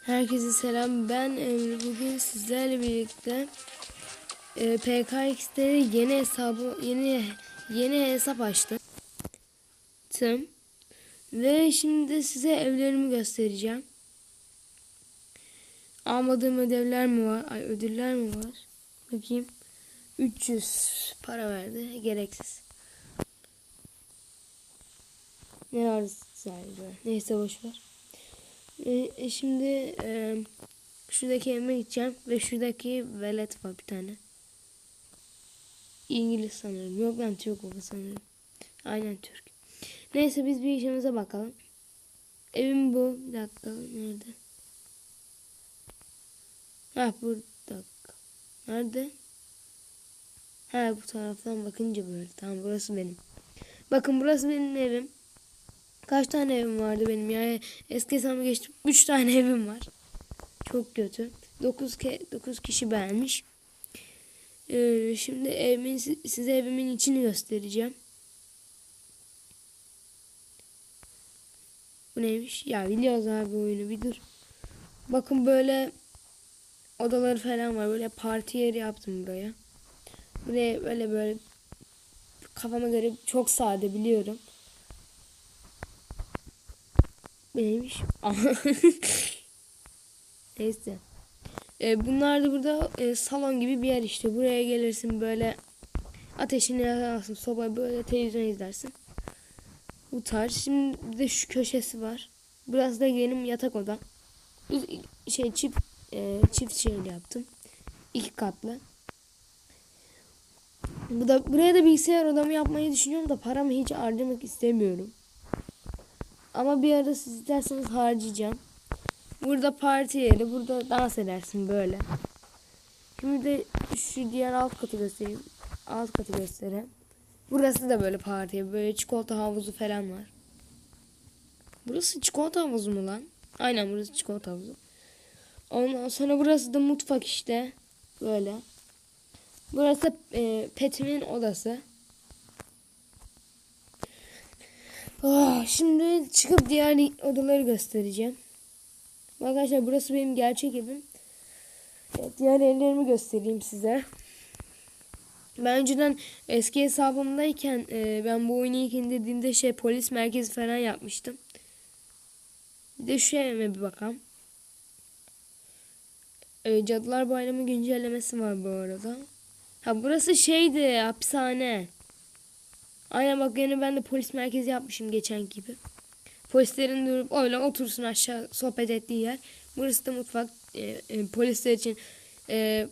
Herkese selam. Ben Emre. Bugün sizlerle birlikte e, PKX'de yeni hesabı yeni yeni hesap açtım. Tım. Ve şimdi size evlerimi göstereceğim. Almadığım ödevler mi var? Ay ödüller mi var? Bakayım. 300 para verdi. Gereksiz. Ne var sadece? Neyse boş ver. E, e, şimdi e, şuradaki evime gideceğim ve şuradaki velet var bir tane. İngiliz sanırım. Yok lan Türk baba sanırım. Aynen Türk. Neyse biz bir işimize bakalım. Evim bu. Bir dakika. Nerede? Ha burada. Nerede? Ha bu taraftan bakınca böyle. Tamam burası benim. Bakın burası benim evim. Kaç tane evim vardı benim ya? Eski hesabıma geçtim. 3 tane evim var. Çok kötü. 9 ke 9 kişi beğenmiş. Ee, şimdi evimin size evimin içini göstereceğim. Bu neymiş? Ya biliyoruz abi oyunu bir dur. Bakın böyle odaları falan var. Böyle parti yeri yaptım buraya. Buraya böyle böyle kafama göre çok sade biliyorum. Neymiş? Neyse. E, bunlar da burada e, salon gibi bir yer işte. Buraya gelirsin böyle ateşini yakarsın. Sobayı böyle televizyon izlersin. Bu tarz. Şimdi de şu köşesi var. Burası da benim yatak odam. Şey çift e, çift şeyli yaptım. İki katlı. Bu da buraya da bilgisayar odamı yapmayı düşünüyorum da paramı hiç harcamak istemiyorum. Ama bir ara siz isterseniz harcayacağım. Burada parti yeri. Burada dans edersin böyle. Şimdi de şu diğer alt katı göstereyim. Alt katı göstereyim. Burası da böyle parti. Böyle çikolata havuzu falan var. Burası çikolata havuzu mu lan? Aynen burası çikolata havuzu. Ondan sonra burası da mutfak işte. Böyle. Burası e, petimin odası. Oh, şimdi çıkıp diğer odaları göstereceğim. Arkadaşlar burası benim gerçek evim. Evet, diğer evlerimi göstereyim size. Ben önceden eski hesabımdayken e, ben bu oyunu ilk indirdiğimde şey polis merkezi falan yapmıştım. Bir de şu evime bir bakalım. E, Cadılar Bayramı güncellemesi var bu arada. Ha burası şeydi hapishane. Aynen bak yine ben de polis merkezi yapmışım geçen gibi. Polislerin durup öyle otursun aşağı sohbet ettiği yer. Burası da mutfak. E, e, polisler için e,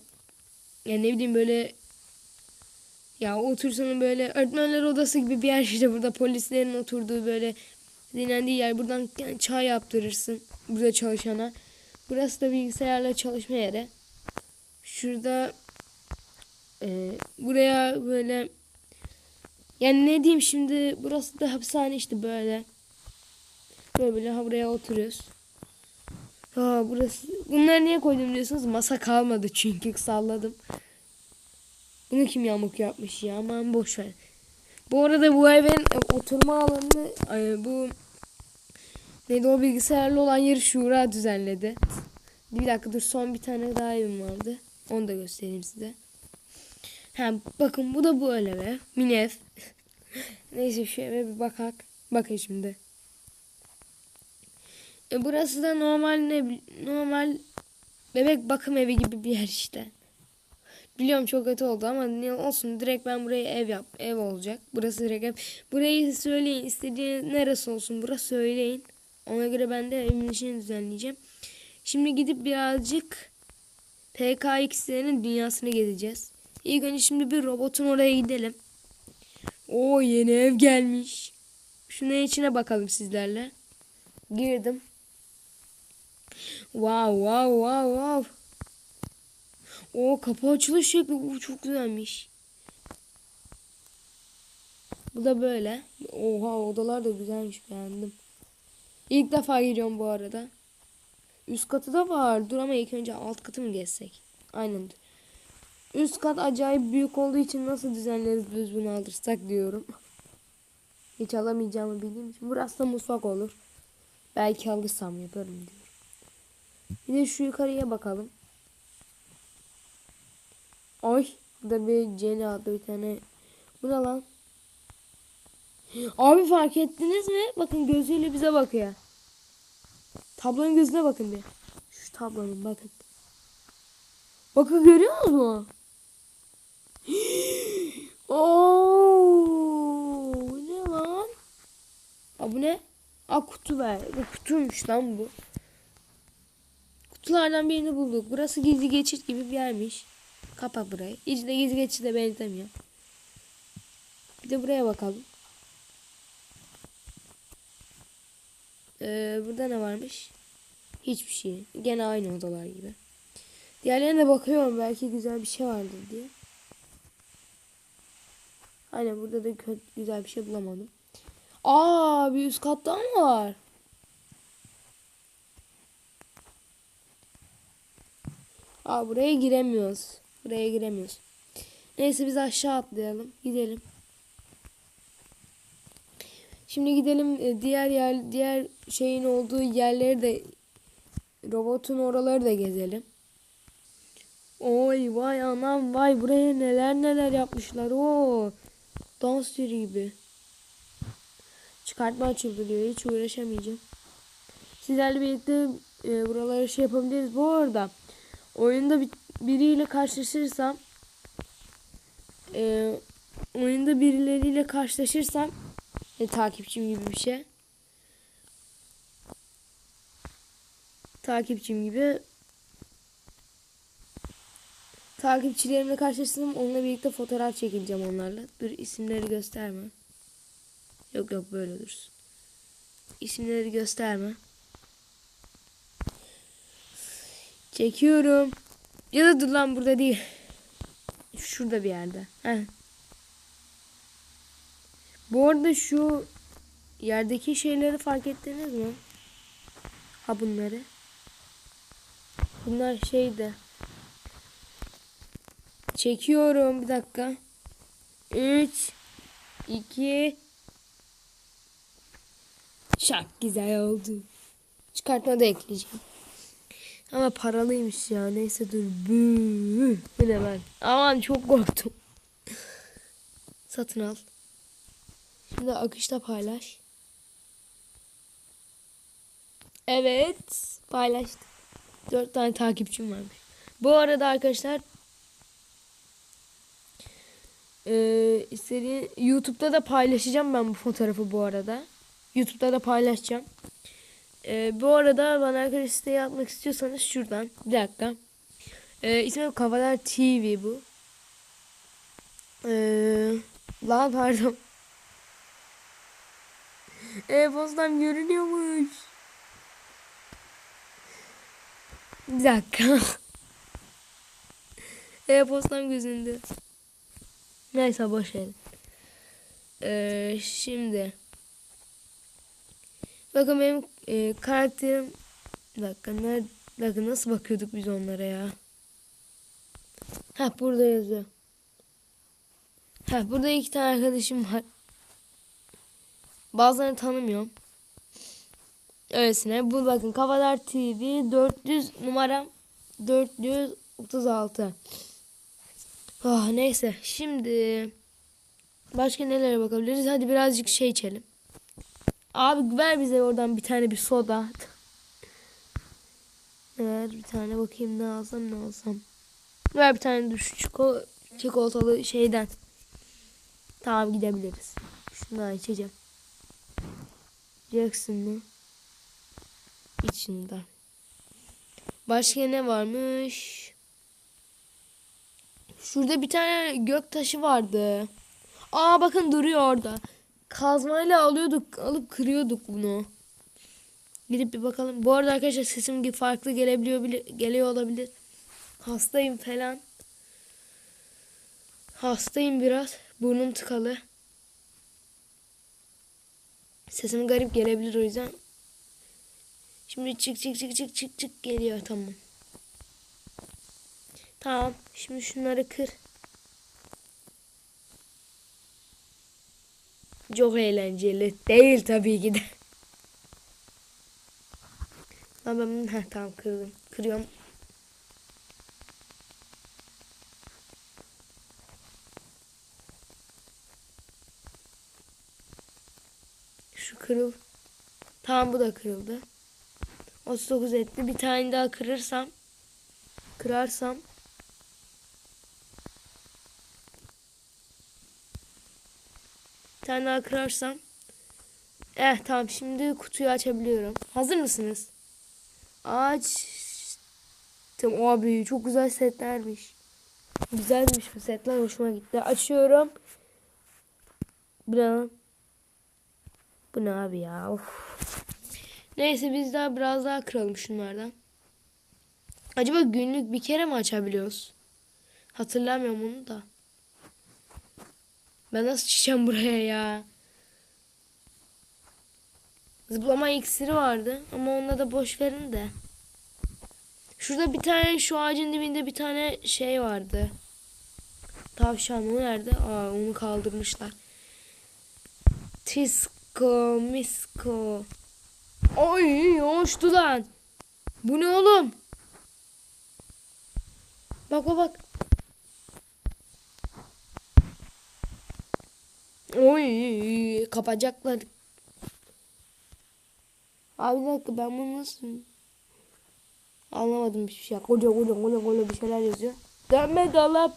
yani ne bileyim böyle ya otursanın böyle öğretmenler odası gibi bir yer işte burada polislerin oturduğu böyle dinlendiği yer. Buradan yani çay yaptırırsın burada çalışana. Burası da bilgisayarla çalışma yeri. Şurada e, buraya böyle yani ne diyeyim şimdi burası da hapishane işte böyle. Böyle böyle buraya oturuyoruz. Ha burası. Bunları niye koydum diyorsunuz? Masa kalmadı çünkü salladım. Bunu kim yamuk yapmış ya? Aman boş ver. Bu arada bu evin oturma alanını bu neydi o bilgisayarlı olan yeri Şura düzenledi. Bir dakika dur son bir tane daha evim vardı. Onu da göstereyim size. Ha bakın bu da bu öyle ev. Mini ev. Neyse şu eve bir bakak. Bakın şimdi. E burası da normal ne normal bebek bakım evi gibi bir yer işte. Biliyorum çok kötü oldu ama ne olsun direkt ben buraya ev yap ev olacak. Burası direkt ev. Burayı söyleyin istediğiniz neresi olsun burası söyleyin. Ona göre ben de evimin içini düzenleyeceğim. Şimdi gidip birazcık PKX'lerin dünyasını gezeceğiz. İlk önce şimdi bir robotun oraya gidelim. O yeni ev gelmiş. Şunun içine bakalım sizlerle. Girdim. Wow wow wow wow. O kapı açılış şekli bu çok güzelmiş. Bu da böyle. Oha odalar da güzelmiş beğendim. İlk defa giriyorum bu arada. Üst katı da var. Dur ama ilk önce alt katı mı gezsek? Aynen. Üst kat acayip büyük olduğu için nasıl düzenleriz bunu alırsak diyorum. Hiç alamayacağımı bildiğim için. Burası da mutfak olur. Belki alırsam yaparım diyorum. Bir de şu yukarıya bakalım. Ay burada bir Celi adlı bir tane. Bu ne lan? Abi fark ettiniz mi? Bakın gözüyle bize bakıyor. Tablonun gözüne bakın bir. Şu tablonun bakın. Bakın görüyor musunuz? Oo, ne lan? Aa, bu ne? Aa kutu ver. Bu kutuymuş lan bu. Kutulardan birini bulduk. Burası gizli geçit gibi bir yermiş. Kapat burayı. Hiç de gizli geçide benzemiyor. Bir de buraya bakalım. Ee, burada ne varmış? Hiçbir şey. Gene aynı odalar gibi. Diğerlerine bakıyorum belki güzel bir şey vardır diye. Aynen burada da güzel bir şey bulamadım. Aa bir üst katta mı var? Aa buraya giremiyoruz. Buraya giremiyoruz. Neyse biz aşağı atlayalım. Gidelim. Şimdi gidelim e, diğer yer diğer şeyin olduğu yerleri de robotun oraları da gezelim. Oy vay anam vay buraya neler neler yapmışlar o dans yeri gibi. Çıkartma açıldı diyor hiç uğraşamayacağım. Sizlerle birlikte e, buraları şey yapabiliriz. Bu arada oyunda bir, biriyle karşılaşırsam e, oyunda birileriyle karşılaşırsam e, takipçim gibi bir şey. Takipçim gibi takipçilerimle karşılaştım. Onunla birlikte fotoğraf çekileceğim onlarla. Dur isimleri gösterme. Yok yok böyle dursun. İsimleri gösterme. Çekiyorum. Ya da dur lan burada değil. Şurada bir yerde. Heh. Bu arada şu yerdeki şeyleri fark ettiniz mi? Ha bunları. Bunlar şeydi. Çekiyorum bir dakika. 3 2 Şak güzel oldu. Çıkartma da ekleyeceğim. Ama paralıymış ya. Neyse dur. Bu ne ben? Aman çok korktum. Satın al. Şimdi akışta paylaş. Evet. Paylaştım. Dört tane takipçim varmış. Bu arada arkadaşlar ee, istediğin YouTube'da da paylaşacağım ben bu fotoğrafı bu arada. YouTube'da da paylaşacağım. Ee, bu arada bana arkadaş isteği atmak istiyorsanız şuradan. Bir dakika. Ee, ismi Kavalar TV bu. Ee, la pardon. E-postam görünüyormuş. Bir dakika. E-postam gözündü. Neyse boş verin. Ee, şimdi. Bakın benim e, karakterim. Dakika, bir dakika nasıl bakıyorduk biz onlara ya? Ha burada yazıyor. Ha burada iki tane arkadaşım var. Bazılarını tanımıyorum. Öylesine. Bu bakın Kavalar TV 400 numaram 436. Ah neyse. Şimdi başka nelere bakabiliriz? Hadi birazcık şey içelim. Abi ver bize oradan bir tane bir soda. Ver bir tane bakayım ne alsam ne alsam. Ver bir tane şu çiko, çikolatalı şeyden. Tamam gidebiliriz. Şundan içeceğim. Jackson mı? İçinden. Başka ne varmış? Şurada bir tane gök taşı vardı. Aa bakın duruyor orada. Kazmayla alıyorduk, alıp kırıyorduk bunu. Gidip bir bakalım. Bu arada arkadaşlar sesim gibi farklı gelebiliyor bile, geliyor olabilir. Hastayım falan. Hastayım biraz. Burnum tıkalı. Sesim garip gelebilir o yüzden. Şimdi çık çık çık çık çık çık geliyor tamam. Tamam. Şimdi şunları kır. Çok eğlenceli. Değil tabii ki de. Lan ben heh, tamam kırdım. Kırıyorum. Şu kırıl. Tamam bu da kırıldı. 39 etti. Bir tane daha kırırsam. Kırarsam. Tane daha kırarsam. Eh tamam şimdi kutuyu açabiliyorum. Hazır mısınız? Aç. Tamam abi çok güzel setlermiş. Güzelmiş bu setler hoşuma gitti. Açıyorum. Bu ne? Bu ne abi ya? Of. Neyse biz daha biraz daha kıralım şunlardan. Acaba günlük bir kere mi açabiliyoruz? Hatırlamıyorum onu da. Ben nasıl çıkacağım buraya ya? Zıplama iksiri vardı ama onunla da boş verin de. Şurada bir tane şu ağacın dibinde bir tane şey vardı. Tavşan o nerede? Aa onu kaldırmışlar. Tisko misko. Oy hoştu lan. Bu ne oğlum? Bak bak bak. Oy kapacaklar. Abi bir dakika ben bunu nasıl... Anlamadım hiçbir şey. Koca koca koca koca bir şeyler yazıyor. Dönme dolap.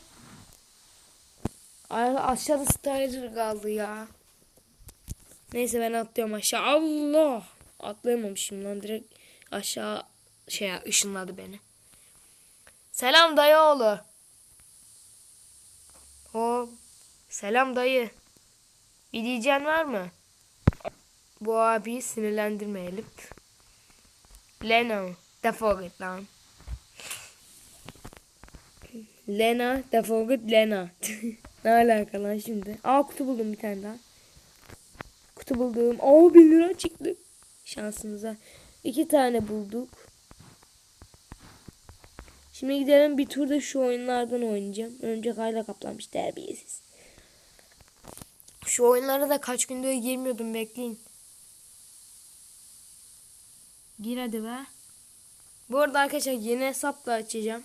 Aşağıda Strider kaldı ya. Neyse ben atlıyorum aşağı. Allah. Atlayamamışım lan direkt aşağı şey ışınladı beni. Selam dayı oğlu. Hop. Selam dayı. Bir diyeceğin var mı? Bu abiyi sinirlendirmeyelim. Lena defol git lan. Lena defol git Lena. ne alaka lan şimdi? Aa kutu buldum bir tane daha. Kutu buldum. Aa 1 lira çıktı. Şansımıza. İki tane bulduk. Şimdi gidelim bir turda şu oyunlardan oynayacağım. Örümcek ayla kaplanmış terbiyesiz. Şu oyunlara da kaç gündür girmiyordum bekleyin. Gir hadi be. Bu arada arkadaşlar yeni hesap da açacağım.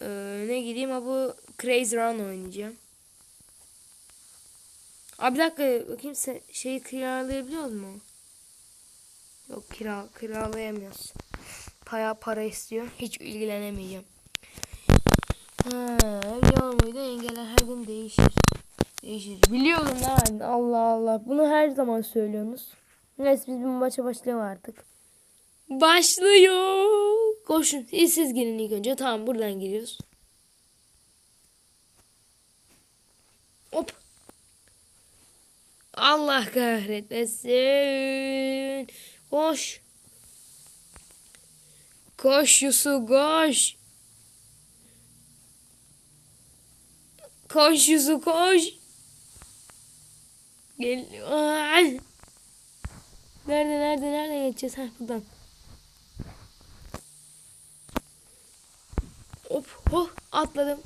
Ee, ne gireyim ha bu Crazy Run oynayacağım. Abi bir dakika bakayım sen şeyi kiralayabiliyor mu? Yok kira kiralayamıyoruz. Paya para istiyor. Hiç ilgilenemeyeceğim. Ha, biliyor muydu? Engeller her gün değişir. Değişir. Biliyordum da ben. Allah Allah. Bunu her zaman söylüyorsunuz. Neyse biz bir maça başlayalım artık. Başlıyor. Koşun. İyi siz girin ilk önce. Tamam buradan giriyoruz. Hop. Allah kahretmesin. Koş. Koş Yusuf koş. Koş Yusuf koş. Gel. Nerede nerede nerede geçeceğiz? Ha buradan. Hop hop atladım.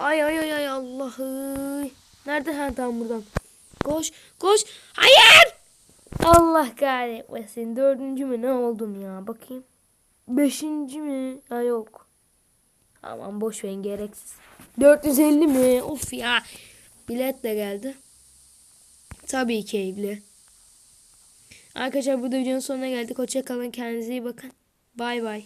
Ay ay ay ay Allah'ı. Nerede ha tam buradan. Koş koş. Hayır. Allah kahretmesin. Dördüncü mü ne oldum ya bakayım. Beşinci mi? Ha yok. Aman boş verin gereksiz. 450 mi? Of ya. Bilet de geldi. Tabii keyifli. Arkadaşlar bu videonun sonuna geldik. Hoşça kalın. Kendinize iyi bakın. Bay bay.